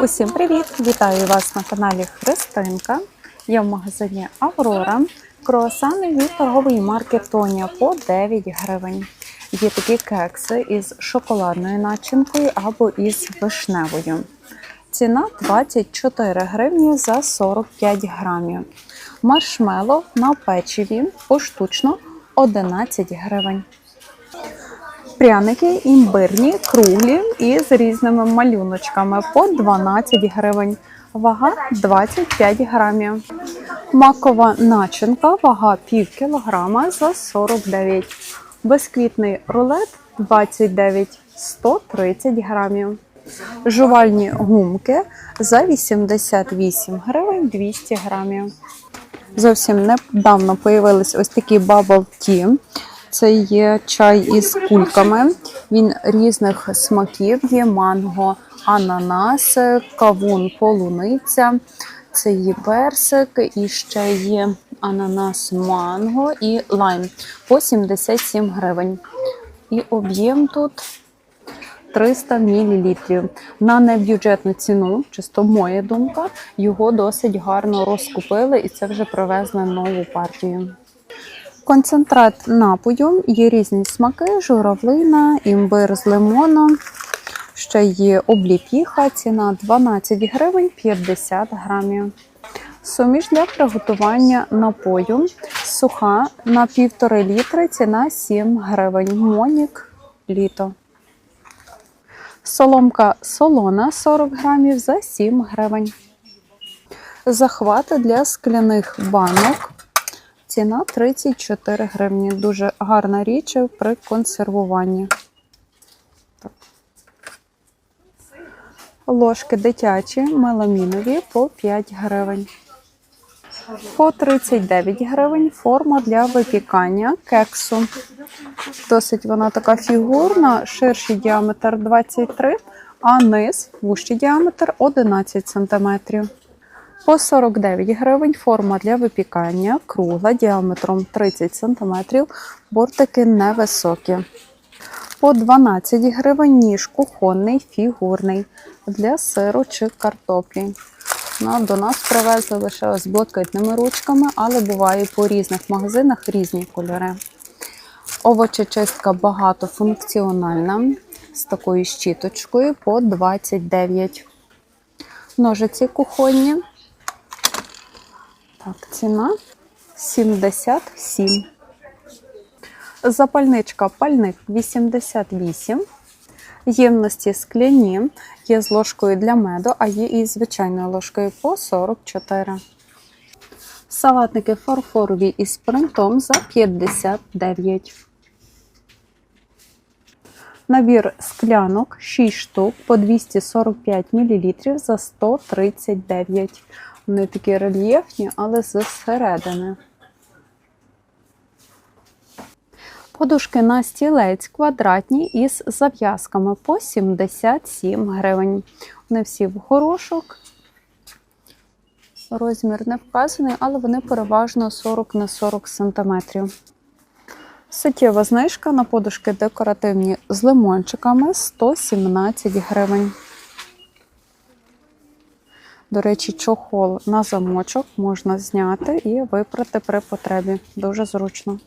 Усім привіт! Вітаю вас на каналі Христинка. Я в магазині Аврора. Круасани від торгової марки Тоня по 9 гривень. Є такі кекси із шоколадною начинкою або із вишневою. Ціна 24 гривні за 45 грамів. Маршмело на печиві поштучно 11 гривень. Пряники імбирні, круглі і з різними малюночками по 12 гривень. Вага 25 грамів. Макова начинка, вага пів кілограма за 49. Безквітний рулет 29, 130 грамів. Жувальні гумки за 88 гривень 200 грамів. Зовсім недавно появились ось такі bubble tea. Це є чай із кульками. Він різних смаків є манго, ананас, кавун, полуниця. Це є персик, і ще є ананас манго і лайм по 77 гривень. І об'єм тут 300 мл. На небюджетну ціну, чисто моя думка, його досить гарно розкупили і це вже привезли нову партію. Концентрат напою є різні смаки: журавлина, імбир з лимоном. Ще є обліпіха, ціна 12 гривень 50 грамів. Суміш для приготування напою. Суха на 1,5 літри, ціна 7 гривень. Монік літо. Соломка солона 40 грамів за 7 гривень. Захвати для скляних банок. Ціна 34 гривні. Дуже гарна річ при консервуванні. Так. Ложки дитячі, меламінові по 5 гривень. По 39 гривень форма для випікання кексу. Досить вона така фігурна, ширший діаметр 23, а низ вущий діаметр 11 см. По 49 гривень форма для випікання, кругла діаметром 30 см, бортики невисокі. По 12 гривень ніж кухонний фігурний для сиру чи картоплі. Ну, до нас привезли лише з блакитними ручками, але буває по різних магазинах різні кольори. Овочечистка багатофункціональна з такою щіточкою по 29. Ножиці кухонні. Так, ціна 77. Запальничка пальник 88. Ємності скляні. Є з ложкою для меду, а є і звичайною ложкою по 44. Салатники фарфорові із принтом за 59. Набір склянок 6 штук по 245 мл за 139. Вони такі рельєфні, але зсередини. Подушки на стілець квадратні із зав'язками по 77 гривень. Вони всі в горошок. Розмір не вказаний, але вони переважно 40 на 40 см. Суттєва знижка на подушки декоративні з лимончиками 117 гривень. До речі, чохол на замочок можна зняти і випрати при потребі. Дуже зручно.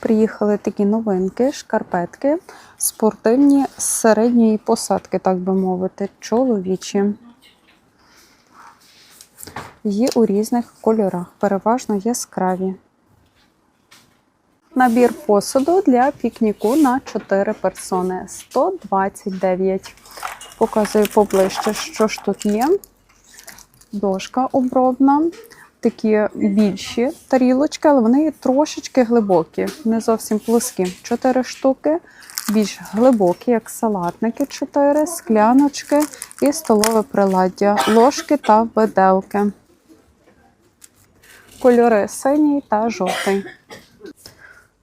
Приїхали такі новинки, шкарпетки, спортивні з середньої посадки, так би мовити, чоловічі. Є у різних кольорах, переважно яскраві. Набір посуду для пікніку на 4 персони 129. Показую поближче, що ж тут є. Дошка обробна, такі більші тарілочки, але вони трошечки глибокі, не зовсім плоскі. Чотири штуки, більш глибокі, як салатники, чотири, скляночки і столове приладдя, ложки та виделки. Кольори синій та жовтий.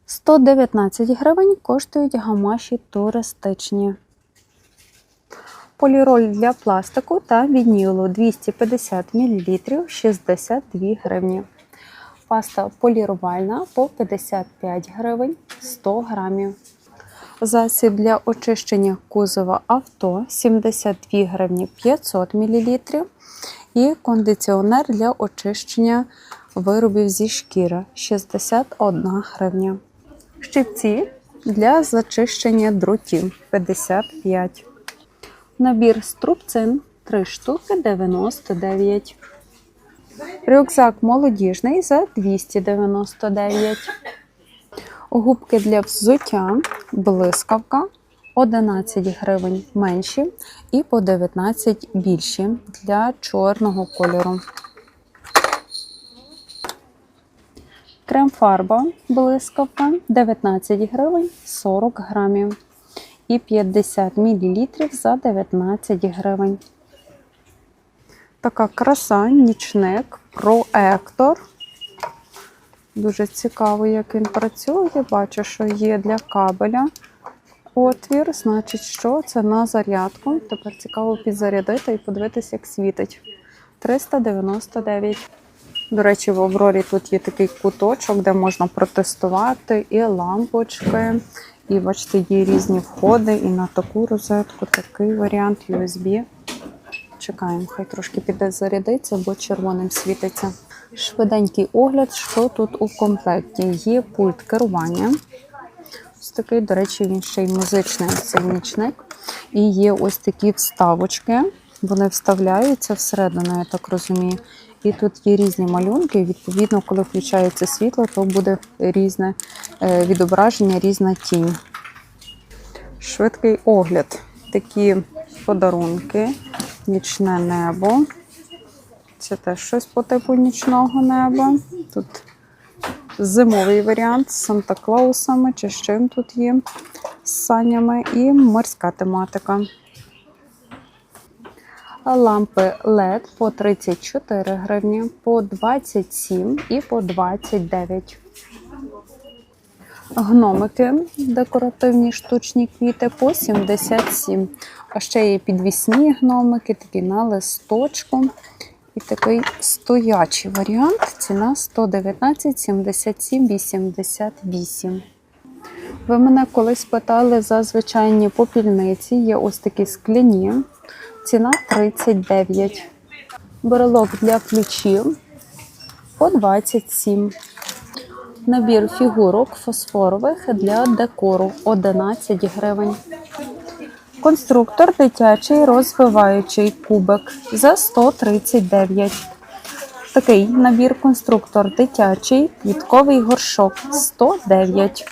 119 гривень коштують гамаші туристичні. Поліроль для пластику та вінілу 250 мл 62 гривні. Паста полірувальна по 55 гривень 100 грамів. Засіб для очищення кузова авто 72 гривні 500 мл. І кондиціонер для очищення виробів зі шкіри 61 гривня. Щипці для зачищення дротів 55. Набір струбцин 3 штуки 99. Рюкзак молодіжний за 299. Губки для взуття блискавка 11 гривень менші і по 19 більші для чорного кольору. Крем-фарба блискавка 19 гривень 40 грамів і 50 мл за 19 гривень. Така краса, нічник, проектор. Дуже цікаво, як він працює. Бачу, що є для кабеля отвір. Значить, що це на зарядку. Тепер цікаво підзарядити і подивитися, як світить. 399. До речі, в Аврорі тут є такий куточок, де можна протестувати і лампочки. І бачите, є різні входи і на таку розетку, такий варіант USB. Чекаємо, хай трошки піде зарядиться, бо червоним світиться. Швиденький огляд, що тут у комплекті. Є пульт керування. Ось такий, до речі, він ще й музичний цей нічник. І є ось такі вставочки. Вони вставляються всередину, я так розумію. І тут є різні малюнки. Відповідно, коли включається світло, то буде різне е, відображення, різна тінь. Швидкий огляд. Такі подарунки, нічне небо. Це теж щось по типу нічного неба. Тут зимовий варіант з Санта-Клаусами чи з чим тут є, з санями і морська тематика. Лампи LED по 34 гривні, по 27 і по 29. Гномики декоративні штучні квіти по 77. А ще є підвісні гномики, такі на листочку. І такий стоячий варіант. Ціна 119, 77, 88. Ви мене колись питали за звичайні попільниці. Є ось такі скляні. Ціна 39. Брелок для ключів по 27. Набір фігурок фосфорових для декору 11 гривень. Конструктор дитячий розвиваючий кубик за 139. Такий набір конструктор дитячий, квітковий горшок 109.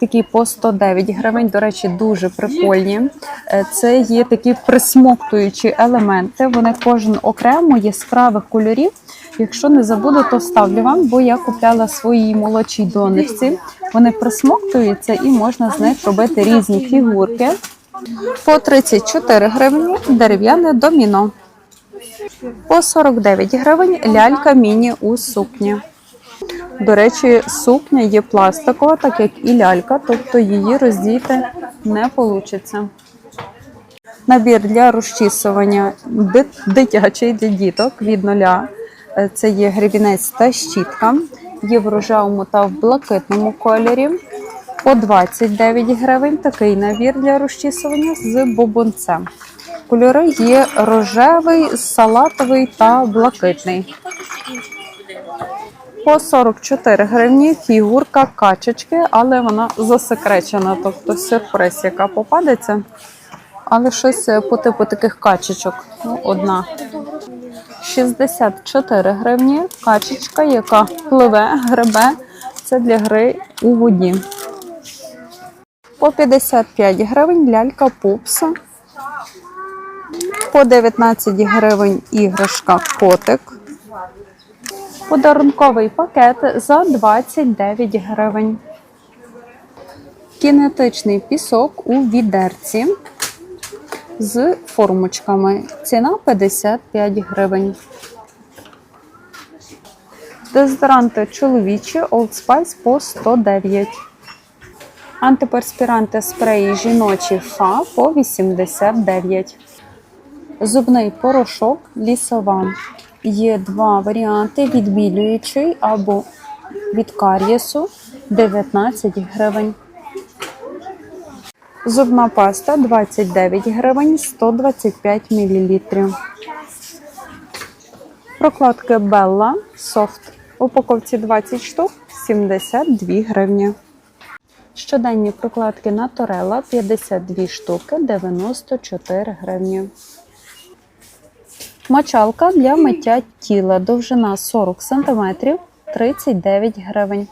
Такі по 109 гривень, до речі, дуже прикольні. Е, Це є такі присмоктуючі елементи. Вони кожен окремо яскравих кольорів. Якщо не забуду, то ставлю вам, бо я купляла своїй молодшій донечці. Вони присмоктуються і можна з них робити різні фігурки. По 34 гривні дерев'яне доміно. По 49 гривень лялька міні у сукні. До речі, сукня є пластикова, так як і лялька, тобто її роздіти не вийде. Набір для розчісування дитячий для діток від нуля. Е, Це є гребінець та щітка. Є в рожевому та в блакитному кольорі. По 29 гривень такий набір для розчісування з бобонцем. Кольори є рожевий, салатовий та блакитний. По 44 гривні фігурка качечки, але вона засекречена, тобто сюрприз, яка попадеться. Але щось е, по типу таких качечок. Ну, одна. 64 гривні качечка, яка пливе, гребе. Це для гри у воді. По 55 гривень лялька пупса. По 19 гривень іграшка котик. Подарунковий пакет за 29 гривень. Кінетичний пісок у відерці з формочками. Ціна 55 гривень. Дезодоранти чоловічі Old Spice по 109. Антиперспіранти спреї жіночі ФА по 89. Зубний порошок лісова. Є два варіанти: відбілюючий або від кар'єсу 19 гривень. Зубна паста 29 гривень 125 мл. Прокладки Soft. В упаковці 20 штук 72 гривні. Щоденні прокладки Наторела 52 штуки 94 гривні. Мочалка для миття тіла. Довжина 40 см 39 гривень.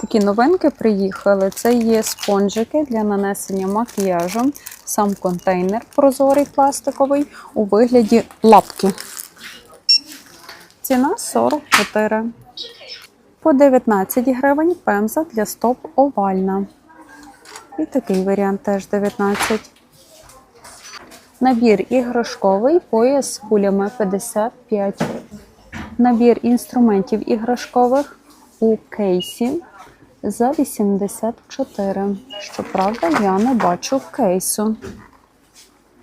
Такі новинки приїхали. Це є спонжики для нанесення макіяжу. Сам контейнер прозорий пластиковий у вигляді лапки. Ціна 44. По 19 гривень пемза для стоп овальна. І такий варіант теж 19. Набір іграшковий пояс з кулями 55. Набір інструментів іграшкових у кейсі за 84. Щоправда, я не бачу кейсу.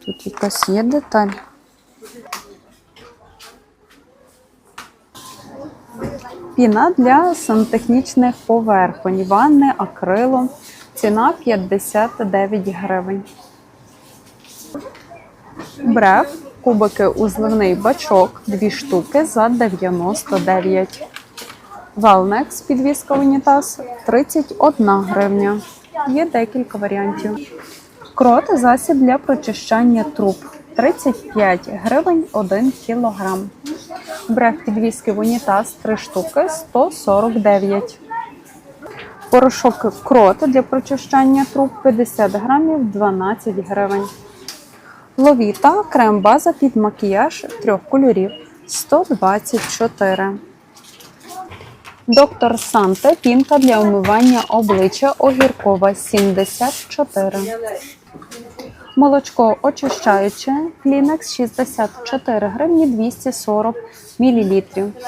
Тут якась є деталь. Піна для сантехнічних поверхонь, ванни, акрилу. Ціна 59 гривень. Бреф, кубики узливний бачок, 2 штуки за 99. Велнекс, підвіска унітаз 31 гривня. Є декілька варіантів. Крот засіб для прочищання труб 35 гривень 1 кілограм. Бреф підвіски в унітаз 3 штуки 149. Порошок крот для прочищання труб 50 грамів 12 гривень. Ловіта крем-база під макіяж трьох кольорів 124. Доктор Санте пінка для умивання обличчя огіркова 74. Молочко очищаюче Клінекс 64 гривні 240 мл.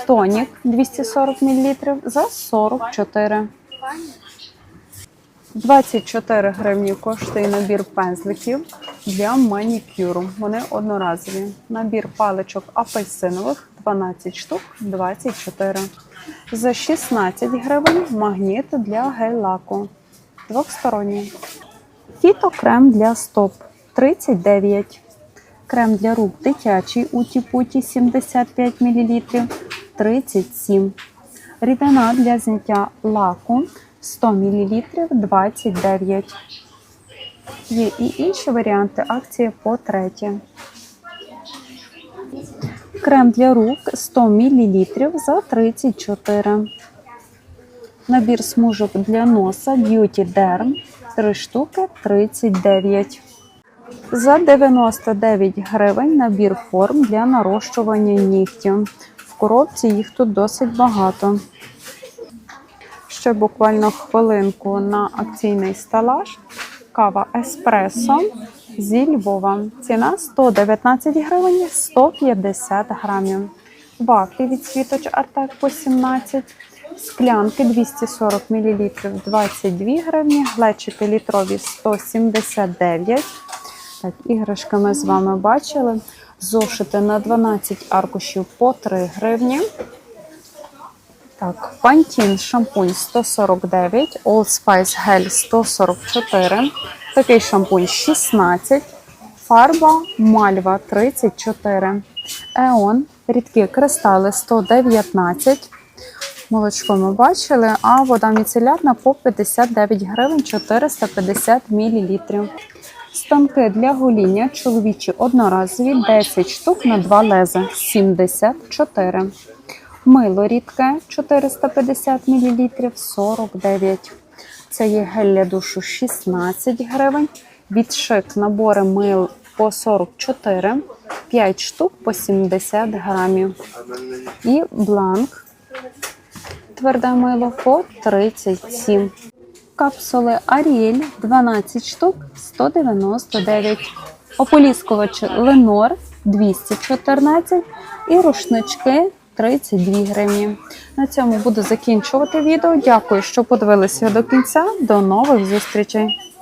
Тонік 240 мл за 44. 24 гривні коштує набір пензликів для манікюру. Вони одноразові. Набір паличок апельсинових 12 штук 24. За 16 гривень магніт для гель-лаку. Двохсторонній. Фітокрем для стоп 39. Крем для рук дитячий уті-путі 75 мл 37. Рідина для зняття лаку 100 мл 29. Є і інші варіанти акції по треті. Крем для рук 100 мл за 34. Набір смужок для носа Beauty Derm 3 штуки 39. За 99 гривень набір форм для нарощування нігтів. В коробці їх тут досить багато. Ще буквально хвилинку на акційний стелаж. Кава Еспресо зі Львова. Ціна 119 гривень 150 грамів. Вафлі від світоч Артек по 17. Склянки 240 мл 22 гривні. Глечики літрові 179. Так, іграшки ми з вами бачили. Зошити на 12 аркушів по 3 гривні. Так, Pantene шампунь 149, Old Spice гель 144, такий шампунь 16, фарба Мальва 34, Еон, рідкі кристали 119. Молочко ми бачили, а вода міцелярна по 59 гривень 450 мл. Станки для гоління чоловічі одноразові 10 штук на 2 леза 74. Мило рідке 450 мл 49. Це є гель для душу 16 гривень. Відшик набори мил по 44, 5 штук по 70 грамів. І бланк тверде мило по 37. Капсули Аріель 12 штук 199. Ополіскувач Ленор 214 і рушнички 32 гривні. На цьому буду закінчувати відео. Дякую, що подивилися до кінця. До нових зустрічей!